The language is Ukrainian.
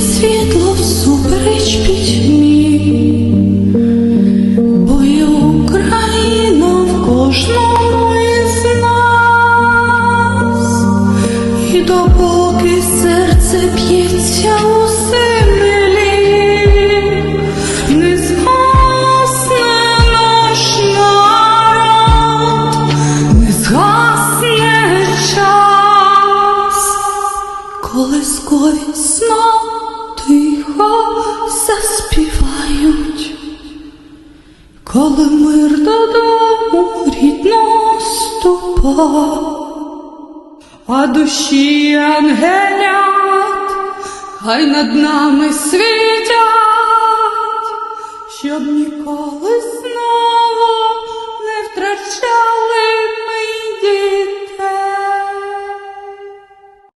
світло всупереч пітьмі, бо є Україна в кожному із нас, і допоки серце п'ється у землі, не згасне наш народ, не згасне. Коли мир додому рідно ступа, а душі ангелят хай над нами світять, щоб ніколи